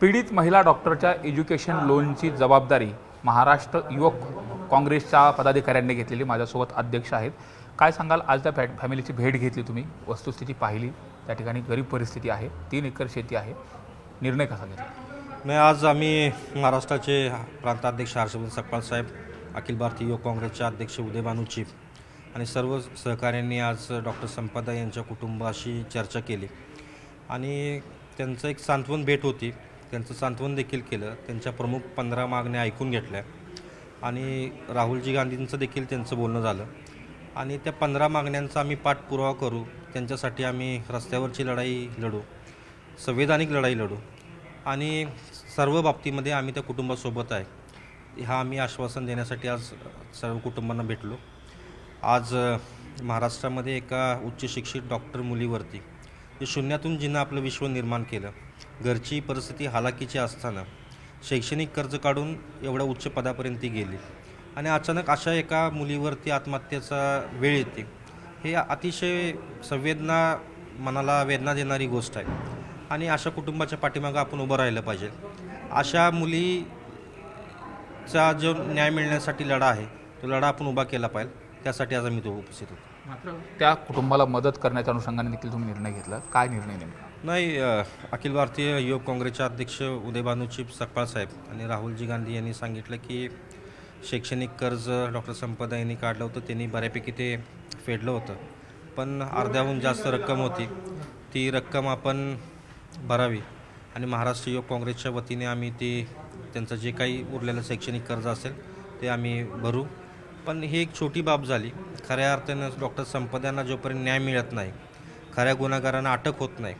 पीडित महिला डॉक्टरच्या एज्युकेशन लोनची जबाबदारी महाराष्ट्र युवक काँग्रेसच्या पदाधिकाऱ्यांनी घेतलेली माझ्यासोबत अध्यक्ष आहेत. काय सांगाल? आज त्या फॅ फॅमिलीची भेट घेतली तुम्ही वस्तुस्थिती पाहिली त्या ठिकाणी गरीब परिस्थिती आहे तीन एकर शेती आहे. निर्णय कसा घेतला? नाही आज आम्ही महाराष्ट्राचे प्रांताध्यक्ष हर्षवर्धन सकपाळ साहेब अखिल भारतीय युवक काँग्रेसचे अध्यक्ष उदय चिप आणि सर्व सहकाऱ्यांनी आज डॉक्टर संपदा यांच्या कुटुंबाशी चर्चा केली. आणि त्यांचं एक सांत्वन भेट होती. त्यांचं सांत्वन देखील केलं. त्यांच्या प्रमुख पंधरा मागण्या ऐकून घेतल्या. आणि राहुलजी गांधींचं देखील त्यांचं बोलणं झालं. आणि त्या पंधरा मागण्यांचा आम्ही पाठपुरावा करू. त्यांच्यासाठी आम्ही रस्त्यावरची लढाई लढू. संवैधानिक लढाई लढू. आणि सर्व बाबतीमध्ये आम्ही त्या कुटुंबासोबत आहे. हा आम्ही आश्वासन देण्यासाठी आज सर्व कुटुंबांना भेटलो. आज महाराष्ट्रामध्ये एका उच्च शिक्षित डॉक्टर मुलीवरती जे शून्यातून जिनं आपलं विश्व निर्माण केलं. घरची परिस्थिती हालाकीची असताना शैक्षणिक कर्ज काढून एवढ्या उच्च पदापर्यंत ती गेली. आणि अचानक अशा एका मुलीवरती आत्महत्येचा वेळ येते. हे अतिशय संवेदना मनाला वेदना देणारी गोष्ट आहे. आणि अशा कुटुंबाच्या पाठीमागं आपण उभं राहिलं पाहिजे. अशा मुलीचा जो न्याय मिळण्यासाठी लढा आहे तो लढा आपण उभा केला पाहिजे. त्यासाठी आज आम्ही तो उपस्थित होतो. मात्र त्या कुटुंबाला मदत करण्याच्या अनुषंगाने देखील तुम्ही निर्णय घेतला. काय निर्णय नेमका? नाही अखिल भारतीय युवक काँग्रेसचे अध्यक्ष उदयभानू चिप सकपाळ साहेब आणि राहुलजी गांधी यांनी सांगितलं की शैक्षणिक कर्ज डॉक्टर संपदा यांनी काढलं होतं त्यांनी बऱ्यापैकी ते फेडलं होतं. पण अर्ध्याहून जास्त रक्कम होती. ती रक्कम आपण भरावी आणि महाराष्ट्र युवक काँग्रेसच्या वतीने आम्ही ती त्यांचं जे काही उरलेलं शैक्षणिक कर्ज असेल ते आम्ही भरू. पण ही एक छोटी बाब झाली. खऱ्या अर्थानं डॉक्टर संपदांना जोपर्यंत न्याय मिळत नाही खऱ्या गुन्हेगारांना अटक होत नाही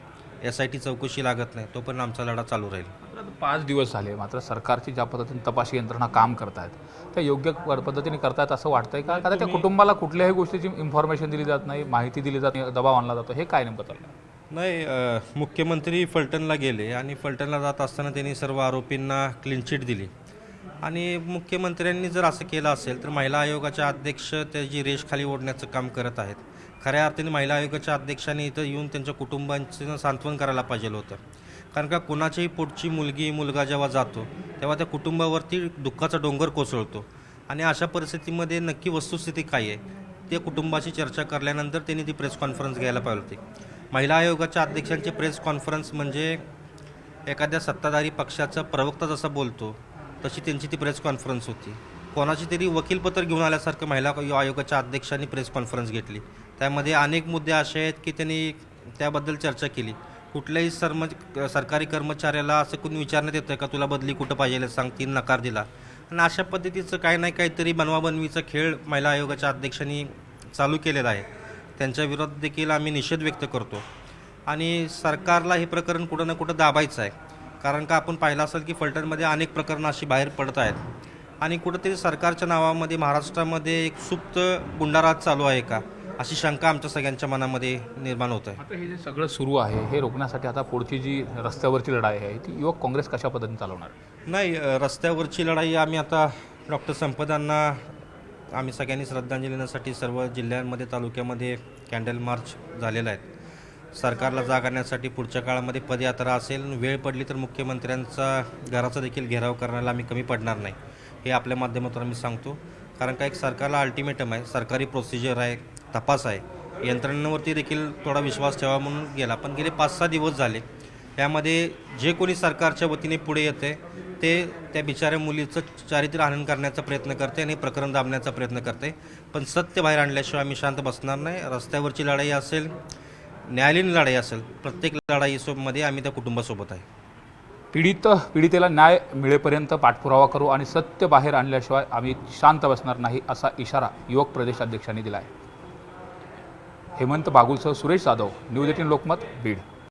एस आय टी चौकशी लागत नाही तोपर्यंत आमचा लढा चालू राहील. पाच दिवस झाले मात्र सरकारची ज्या पद्धतीने तपासी यंत्रणा काम करतायत त्या योग्य पद्धतीने करतायत असं वाटतंय का? कारण त्या कुटुंबाला कुठल्याही गोष्टीची इन्फॉर्मेशन दिली जात नाही माहिती दिली जात नाही दबाव आणला जातो. हे काय नेमकं चाललं नाही मुख्यमंत्री फलटणला गेले आणि फलटणला जात असताना त्यांनी सर्व आरोपींना क्लीन चिट दिली. आणि मुख्यमंत्र्यांनी जर असं केलं असेल तर महिला आयोगाच्या अध्यक्ष त्याची रेष खाली ओढण्याचं काम करत आहेत. खऱ्या अर्थाने महिला आयोगाच्या अध्यक्षांनी इथं येऊन त्यांच्या कुटुंबांचं सांत्वन करायला पाहिजे होतं. कारण का कोणाच्याही पोटची मुलगी मुलगा जेव्हा जातो तेव्हा त्या कुटुंबावरती दुःखाचा डोंगर कोसळतो. आणि अशा परिस्थितीमध्ये नक्की वस्तुस्थिती काय आहे त्या कुटुंबाशी चर्चा करल्यानंतर त्यांनी ती प्रेस कॉन्फरन्स घ्यायला पाहिजे होती. महिला आयोगाच्या अध्यक्षांची प्रेस कॉन्फरन्स म्हणजे एखाद्या सत्ताधारी पक्षाचा प्रवक्ता जसा बोलतो तशी त्यांची ती प्रेस कॉन्फरन्स होती. कोणाची तरी वकीलपत्र घेऊन आल्यासारखं महिला आयोगाच्या अध्यक्षांनी प्रेस कॉन्फरन्स घेतली. त्यामध्ये अनेक मुद्दे असे आहेत की त्यांनी त्याबद्दल चर्चा केली. कुठल्याही सर्म सरकारी कर्मचाऱ्याला असं कोणी विचारण्यात येतं का तुला बदली कुठं पाहिजे? सांग तीन नकार दिला. आणि अशा पद्धतीचं काही नाही काहीतरी बनवाबनवीचा खेळ महिला आयोगाच्या अध्यक्षांनी चालू केलेला आहे. त्यांच्या विरोधात देखील आम्ही निषेध व्यक्त करतो. आणि सरकारला हे प्रकरण कुठं ना कुठं दाबायचं आहे. कारण का आपण पाहिलं असेल की फलटणमध्ये अनेक प्रकरणं अशी बाहेर पडत आहेत. आणि कुठंतरी सरकारच्या नावामध्ये महाराष्ट्रामध्ये एक सुप्त गुंडाराज चालू आहे का? अशी शंका आमच्या सगळ्यांच्या मनामध्ये निर्माण होत आहे. आता हे जे सगळं सुरू आहे हे रोखण्यासाठी आता पुढची जी रस्त्यावरची लढाई आहे ती युवक काँग्रेस कशा पद्धतीने चालवणार? नाही रस्त्यावरची लढाई आम्ही आता डॉक्टर संपदांना आम्ही सगळ्यांनी श्रद्धांजली देण्यासाठी सर्व जिल्ह्यांमध्ये तालुक्यामध्ये कॅन्डल मार्च झालेला आहे. सरकारला जाग आणण्यासाठी पुढच्या काळामध्ये पदयात्रा असेल वेळ पडली तर मुख्यमंत्र्यांचा घराचा देखील घेराव करण्याला आम्ही कमी पडणार नाही हे आपल्या माध्यमातून आम्ही सांगतो. कारण का एक सरकारला अल्टिमेटम आहे सरकारी प्रोसिजर आहे तपास आहे. यंत्रणेवरती देखील थोडा विश्वास ठेवा म्हणून गेला. पण गेले पाच सहा दिवस झाले. यामध्ये जे कोणी सरकारच्या वतीने पुढे येते ते त्या बिचाऱ्या मुलीचं चारित्र्य हनन करण्याचा प्रयत्न करते आणि प्रकरण दाबण्याचा प्रयत्न करते. पण सत्य बाहेर आणल्याशिवाय आम्ही शांत बसणार नाही. रस्त्यावरची लढाई असेल न्यायालयीन लढाई असेल प्रत्येक लढाईमध्ये आम्ही त्या कुटुंबासोबत आहे. पीडित पीडितेला न्याय मिळेपर्यंत पाठपुरावा करू आणि सत्य बाहेर आणल्याशिवाय आम्ही शांत बसणार नाही असा इशारा युवक प्रदेशाध्यक्षांनी दिला आहे हेमंत बागुलसह सुरेश जाधव न्यूज एटीन लोकमत बीड.